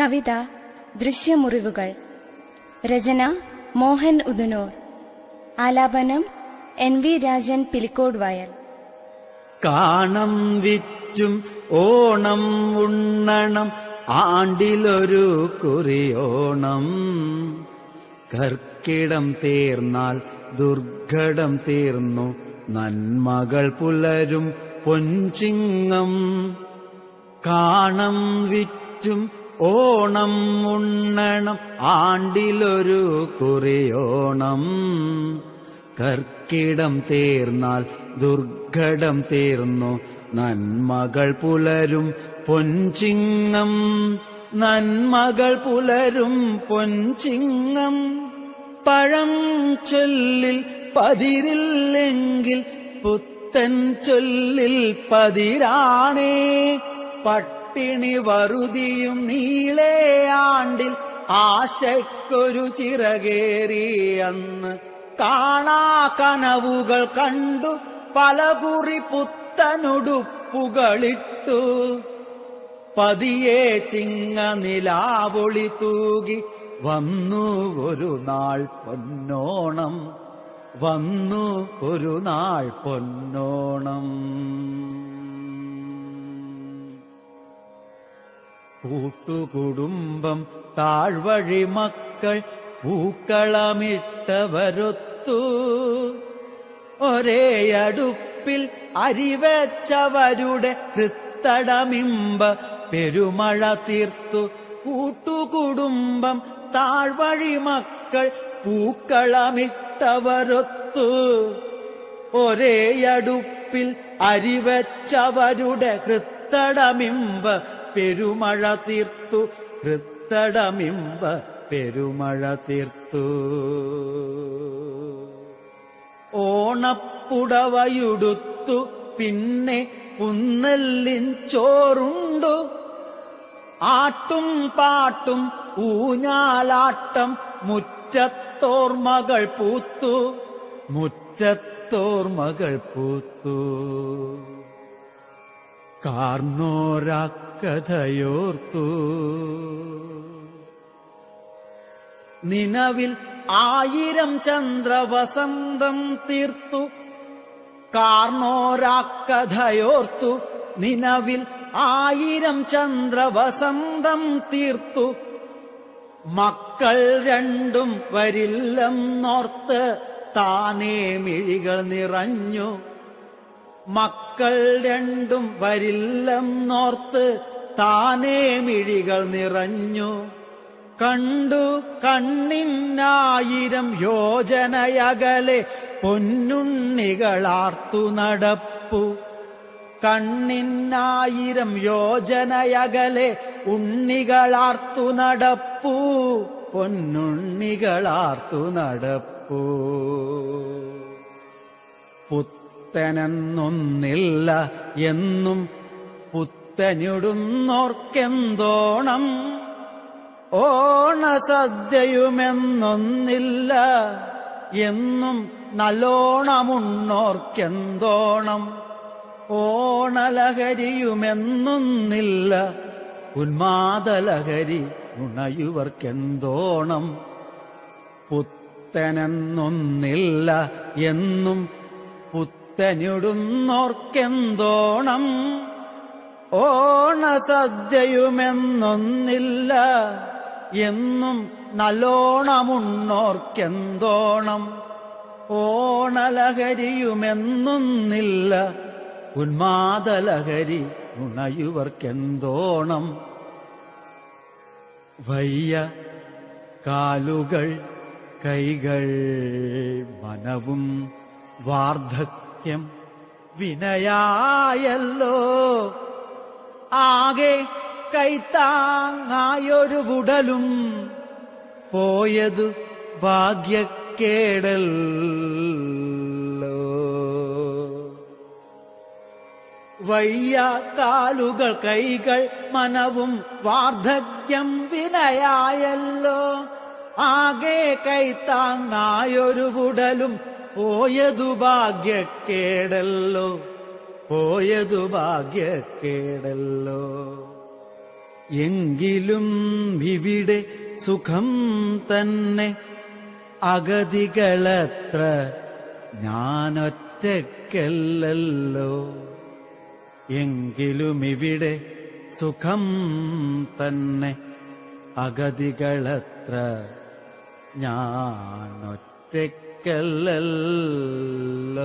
കവിത ദൃശ്യമുറിവുകൾ. രചന മോഹൻ ഉദനോർ. ആലാപനം N V Rajan Pilicode വയൽ കാണം വിറ്റും ഓണം ഉണ്ണണം ആണ്ടിലൊരു കുറിയോണം. കർക്കിടം തീർന്നാൽ ദുർഘടം തീർന്നു നന്മകൾ പുലരും പൊൻചിങ്ങം. കാണം വിറ്റും ഓണം ഉണ്ണണം ആണ്ടിലൊരു കുറിയോണം. കർക്കിടം തീർന്നാൽ ദുർഘടം തീർന്നു നന്മകൾ പുലരും പൊൻചിങ്ങം. നന്മകൾ പുലരും പൊൻചിങ്ങം. പഴം ചൊല്ലിൽ പതിരില്ലെങ്കിൽ പുത്തൻ ചൊല്ലിൽ പതിരാണേ. പട്ടിണി വറുതിയും നീളേ ആണ്ടിൽ ആശയ്ക്കൊരു ചിറകേറി അന്ന്. കാണാ കനവുകൾ കണ്ടു പലകുറി പുത്തനുടുപ്പുകളിട്ടു. പതിയെ ചിങ്ങ നിലാവൊളി തൂകി വന്നു ഒരു നാൾ പൊന്നോണം വന്നു ഒരു നാൾ പൊന്നോണം. കൂട്ടുകുടുംബം താഴ്വഴി മക്കൾ പൂക്കളമിട്ടവരൊത്തു. ഒരേ അടുപ്പിൽ അരിവച്ചവരുടെ ഹൃത്തടമിമ്പ പെരുമഴ തീർത്തു. കൂട്ടുകുടുംബം താഴ്വഴി മക്കൾ പൂക്കളമിട്ടവരൊത്തു. ഒരേ അടുപ്പിൽ അരിവച്ചവരുടെ ഹൃത്തടമിമ്പ പെരുമഴ തീർത്തു ഹൃത്തടമിമ്പ പെരുമഴ തീർത്തു. ഓണപ്പുടവയുടുത്തു പിന്നെ പുന്നെല്ലിൻ ചോറുണ്ടു. ആട്ടും പാട്ടും ഊഞ്ഞാലാട്ടം മുറ്റത്തോർമകൾ പൂത്തു മുറ്റത്തോർമകൾ പൂത്തു. കാർന്നോരാക്കഥയോർത്തു. നിലവിൽ ആയിരം ചന്ദ്രവസന്തം തീർത്തു. കാർണോരാക്കഥയോർത്തു നിലവിൽ ആയിരം ചന്ദ്രവസന്തം തീർത്തു. മക്കൾ രണ്ടും വരില്ലെന്നോർത്ത് താനേ മിഴികൾ നിറഞ്ഞു. മക്കൾ രണ്ടും വരില്ലം വരില്ലെന്നോർത്ത് താനേ മിഴികൾ നിറഞ്ഞു. കണ്ടു കണ്ണിനായിരം യോജനയകലെ പൊന്നുണ്ണികളാർത്തു നടപ്പു. കണ്ണിനായിരം യോജനയകലെ ഉണ്ണികളാർത്തു നടപ്പു. പൊന്നുണ്ണികളാർത്തു നടപ്പൂ. പുത്തനെന്നൊന്നില്ല എന്നും പുത്തനിടുന്നോർക്കെന്തോണം? ഓണസദ്യയുമെന്നൊന്നില്ല എന്നും നല്ലോണമുണ്ണോർക്കെന്തോണം? ഓണലഹരിയുമെന്നൊന്നില്ല ഉന്മാദലഹരി ഉണയുവർക്കെന്തോണം? പുത്തനെന്നൊന്നില്ല എന്നും പുത്തനിടുന്നോർക്കെന്തോണം ഓണസദ്യയുമെന്നൊന്നില്ല. എന്നും നല്ലോണമുണ്ണോർക്കെന്തോണം? ഓണലഹരിയുമെന്നൊന്നില്ല. ഉന്മാദലഹരി ഉണയുവർക്കെന്തോണം? വയ്യ കാലുകൾ കൈകൾ മനവും വാർദ്ധക്യം വിനയായല്ലോ. ആകെ കൈത്താങ്ങായൊരു ഉടലും പോയതു ഭാഗ്യക്കേടല്ലോ. വയ്യ കാലുകൾ കൈകൾ മനവും വാർദ്ധക്യം വിനയായല്ലോ. ആകെ കൈത്താങ്ങായൊരു ഉടലും പോയതു ഭാഗ്യക്കേടല്ലോ പോയതു ഭാഗ്യക്കേടല്ലോ. എങ്കിലും ഇവിടെ സുഖം തന്നെ അഗതികളത്ര ഞാനൊറ്റക്കല്ലോ എങ്കിലും ഇവിടെ സുഖം തന്നെ അഗതികളത്ര كلا الله